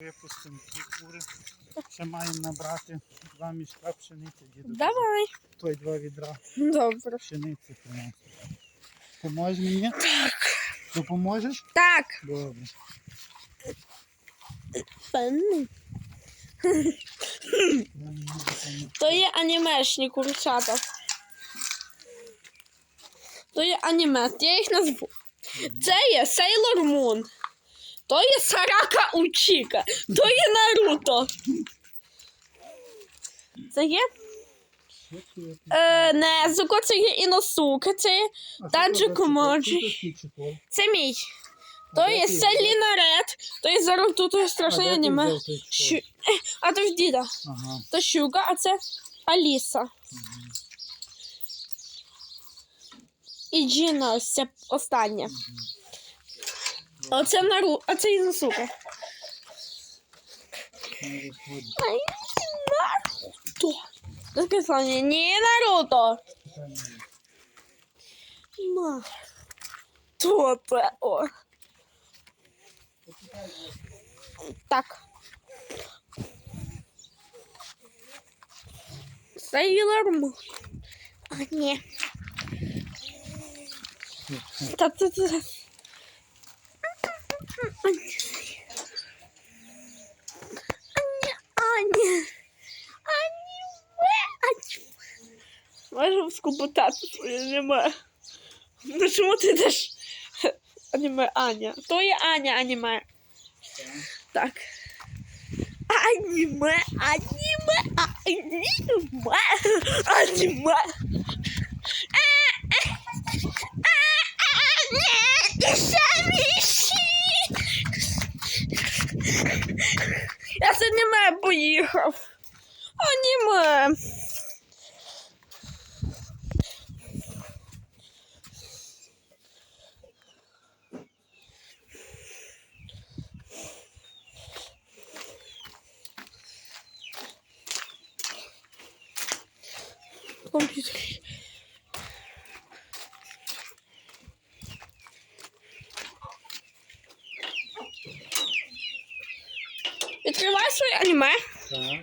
Випустимо ці кури. Ще маємо набрати два мішка пшениці, діду. Давай. Той два відра Добре. пшениці приносить. Поможеш мені? Так. Допоможеш? Так. Добре. Пенний. То є анімешні курчата. То є аніме, я їх назву. Це є Sailor Moon. То є Сарака Учіка. То є Наруто. Це є е, Незуко, це є Іносука, це є Танджі Комоджі. Це мій. То є? Селіна Ред, то є зараз тут страшне аніме. Щу... Е, А то в діда. Ага. То Щука, а це Аліса. І Джіна, ось це останнє. А це Нару, а це. Не. Ай, Наруто. Саме. Ні, Наруто. Наруто. Так. Sailor Moon. А, ні. Та Можемо скупотати своє аніме. Ну чому ти йдеш аніме Аня? То є Аня аніме. Так. Аніме, аніме, аніме, аніме. Я з аніме поїхав. Аніме. Комп'ютер. Відкривай своє аніме. Так.